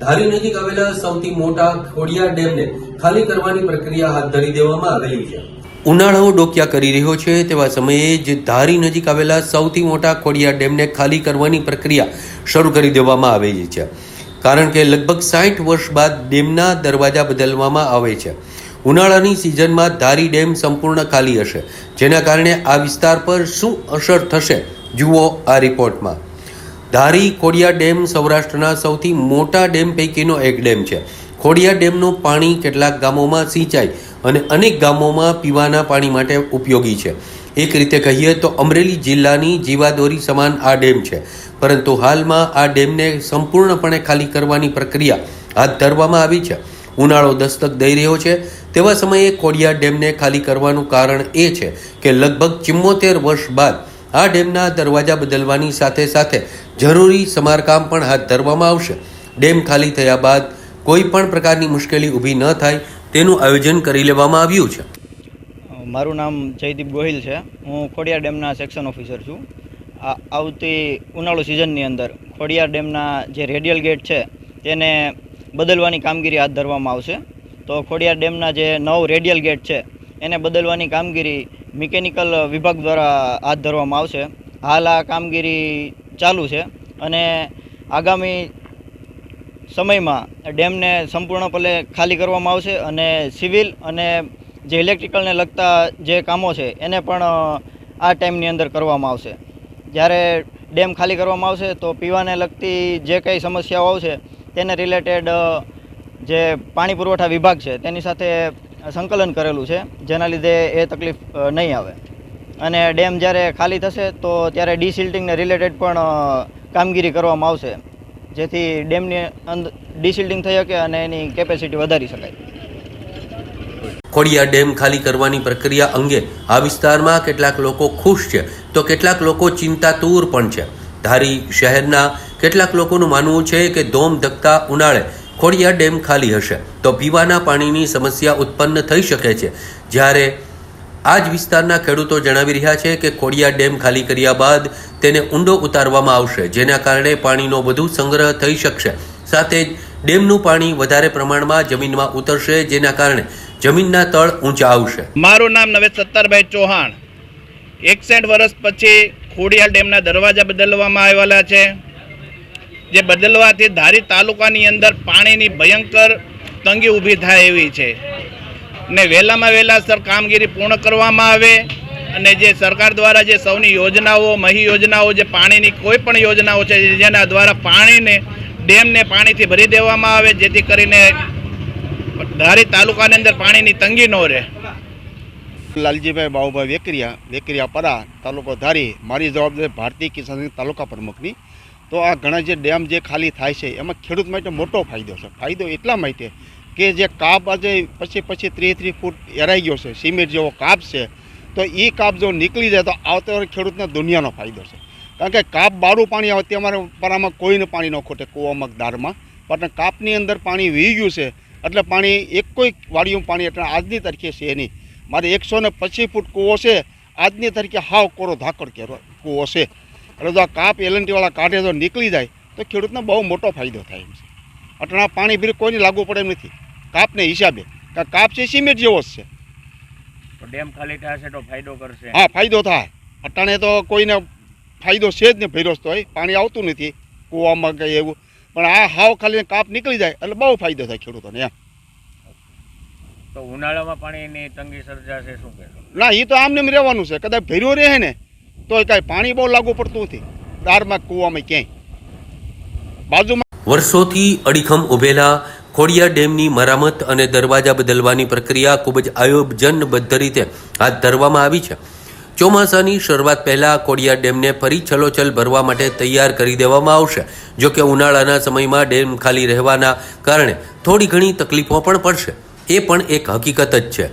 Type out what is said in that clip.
ધારી નજીક આવેલા સૌથી મોટા ખોડિયા ડેમને ખાલી કરવાની પ્રક્રિયા હાથ ધરી દેવામાં આવેલી છે. ઉનાળો ડોકિયા કરી રહ્યો છે તેવા સમયે જ ધારી નજીક આવેલા સૌથી મોટા ખોડિયા ડેમને ખાલી કરવાની પ્રક્રિયા શરૂ કરી દેવામાં આવેલી છે. કારણ કે લગભગ સાઠ વર્ષ બાદ ડેમના દરવાજા બદલવામાં આવે છે. ઉનાળાની સિઝનમાં ધારી ડેમ સંપૂર્ણ ખાલી હશે. જેના કારણે આ વિસ્તાર પર શું અસર થશે જુઓ આ રિપોર્ટમાં. ધારી ખોડિયા ડેમ સૌરાષ્ટ્રના સૌથી મોટા ડેમ પૈકીનો એક ડેમ છે. ખોડિયા ડેમનું પાણી કેટલાક ગામોમાં સિંચાઈ અને અનેક ગામોમાં પીવાના પાણી માટે ઉપયોગી છે. એક રીતે કહીએ તો અમરેલી જિલ્લાની જીવાદોરી સમાન આ ડેમ છે. પરંતુ હાલમાં આ ડેમને સંપૂર્ણપણે ખાલી કરવાની પ્રક્રિયા હાથ ધરવામાં આવી છે. ઉનાળો દસ્તક દઈ રહ્યો છે. તેવા સમયે ખોડિયા ડેમને ખાલી કરવાનું કારણ એ છે કે લગભગ ચિમ્મોતેર વર્ષ બાદ આ ડેમના દરવાજા બદલવાની સાથે સાથે જરૂરી સમારકામ પણ હાથ ધરવામાં આવશે. ડેમ ખાલી થયા બાદ કોઈ પણ પ્રકારની મુશ્કેલી ઊભી ન થાય તેનું આયોજન કરી લેવામાં આવ્યું છે. મારું નામ જયદીપ ગોહિલ છે. હું ખોડિયાર ડેમના સેક્શન ઓફિસર છું. આ આવતી ઉનાળુ સિઝનની અંદર ખોડિયાર ડેમના જે રેડિયલ ગેટ છે તેને બદલવાની કામગીરી હાથ ધરવામાં આવશે. તો ખોડિયાર ડેમના જે નવ રેડિયલ ગેટ છે એને બદલવાની કામગીરી મિકેનિકલ વિભાગ દ્વારા હાથ ધરવામાં આવશે. હાલ આ કામગીરી ચાલુ છે અને આગામી સમયમાં ડેમને સંપૂર્ણપણે ખાલી કરવામાં આવશે અને સિવિલ અને જે ઇલેક્ટ્રિકલને લગતા જે કામો છે એને પણ આ ટાઈમની અંદર કરવામાં આવશે. જ્યારે ડેમ ખાલી કરવામાં આવશે તો પીવાને લગતી જે કંઈ સમસ્યાઓ આવશે તેને રિલેટેડ જે પાણી પુરવઠા વિભાગ છે તેની સાથે સંકલન કરેલું છે, જેના લીધે એ તકલીફ નહીં આવે. અને ડેમ જ્યારે ખાલી થશે, તો ત્યારે ડીસિલ્ટિંગને રિલેટેડ પણ કામગીરી કરવામાં આવશે. જેથી ડેમની અંદર ડીસિલ્ટિંગ થઈ શકે અને એની કેપેસિટી વધારી શકાય. ખોડિયા ડેમ ખાલી કરવાની પ્રક્રિયા અંગે આ વિસ્તારમાં કેટલાક લોકો ખુશ છે, તો કેટલાક લોકો ચિંતાતુર પણ છે. ધારી શહેરના કેટલાક લોકોનું માનવું છે કે ધોમ ધકતા ઉનાળે ખોડિયાર ડેમ ખાલી હશે. તો પીવાના પાણીની સમસ્યા ઉત્પન્ન થઈ શકે છે. જ્યારે આ જ વિસ્તારના ખેડૂતો જણાવી રહ્યા છે કે ખોડિયા ડેમ ખાલી કર્યા બાદ તેને ઊંડો ઉતારવામાં આવશે, જેના કારણે પાણીનો વધુ સંગ્રહ થઈ શકશે. સાથે જ ડેમનું પાણી વધારે પ્રમાણમાં જમીનમાં ઉતરશે, જેના કારણે જમીનના તળ ઊંચા આવશે. મારું નામ નવે સત્તરભાઈ ચૌહાણ. એકસઠ વર્ષ પછી ખોડિયા ડેમના દરવાજા બદલવામાં આવેલા છે. જે બદલવાથી ધારી તાલુકાની અંદર પાણીની ભયંકર તંગી ઊભી થાય એવી છે. ને વહેલામાં વહેલાસર કામગીરી પૂર્ણ કરવામાં આવે અને જે સરકાર દ્વારા જે સૌની યોજનાઓ, મહી યોજનાઓ, જે પાણીની કોઈ પણ યોજનાઓ છે, જેના દ્વારા પાણીને, ડેમને પાણીથી ભરી દેવામાં આવે, જેથી કરીને ધારી તાલુકાની અંદર પાણીની તંગી ન રહે. લાલજીભાઈ બાબુભાઈ વેકરિયા વેકરિયા પરા, તાલુકો ધારી, મારી જવાબદારી ભારતીય કિસાન તાલુકા પ્રમુખની. તો આ ઘણા જે ડેમ જે ખાલી થાય છે, એમાં ખેડૂત માટે મોટો ફાયદો છે. ફાયદો એટલા માટે કે જે કાપ આજે પછી પછી ત્રીસ ત્રીસ ફૂટ એરાઈ ગયો છે, સિમેન્ટ જેવો કાપ છે, તો એ કાપ જો નીકળી જાય તો આવતા ખેડૂતને દુનિયાનો ફાયદો છે. કારણ કે કાપ બારું પાણી આવે તે અમારે પરામાં કોઈને પાણી ન ખોટે, કૂવામાં દારમાં પણ કાપની અંદર પાણી વી ગયું છે, એટલે પાણી એક કોઈ વાડીયું પાણી એટલે આજની તારીખે છે નહીં. મારે એકસો પચીસ ફૂટ કૂવો છે, આજની તારીખે હાવ કોરો ધાકડ કેરો કૂવો છે. એટલે જો આ કાપ એલએનટીવાળા કાઢે જો નીકળી જાય તો ખેડૂતને બહુ મોટો ફાયદો થાય એમ છે. અટણા પાણી બિલ કોઈને લાગુ પડે એમ નથી. કાપને હિસાબે. કારણ કાપ છે સિમેન્ટ જેવો જ છે. તો ડેમ ખાલી થશે તો ફાયદો કરશે. હા ફાયદો થાય. અટાણે તો કોઈને ફાયદો છે જ ને ભર્યો તો પાણી આવતું નથી. કૂવામાં કંઈ એવું. પણ આ હાવ ખાલી કાપ નીકળી જાય એટલે બહુ ફાયદો થાય ખેડૂતોને એમ. તો ઉનાળામાં પાણીની તંગી સર્જાશે શું કહેશો? ના એ તો આમને રહેવાનું છે. કદાચ ભર્યો રહે ને તો કાંઈ પાણી બહુ લાગુ પડતું નથી. દારમાં કૂવામાં ક્યાંય. બાજુમાં વર્ષોથી અડીખમ ઉભેલા ખોડિયા ડેમની મરામત અને દરવાજા બદલવાની પ્રક્રિયા ખૂબ જ આયોજનબદ્ધ રીતે હાથ ધરવામાં આવી છે. ચોમાસાની શરૂઆત પહેલાં ખોડિયાર ડેમને ફરી છલોછલ ભરવા માટે તૈયાર કરી દેવામાં આવશે. જો કે ઉનાળાના સમયમાં ડેમ ખાલી રહેવાના કારણે થોડી ઘણી તકલીફો પણ પડશે. એ પણ એક હકીકત જ છે.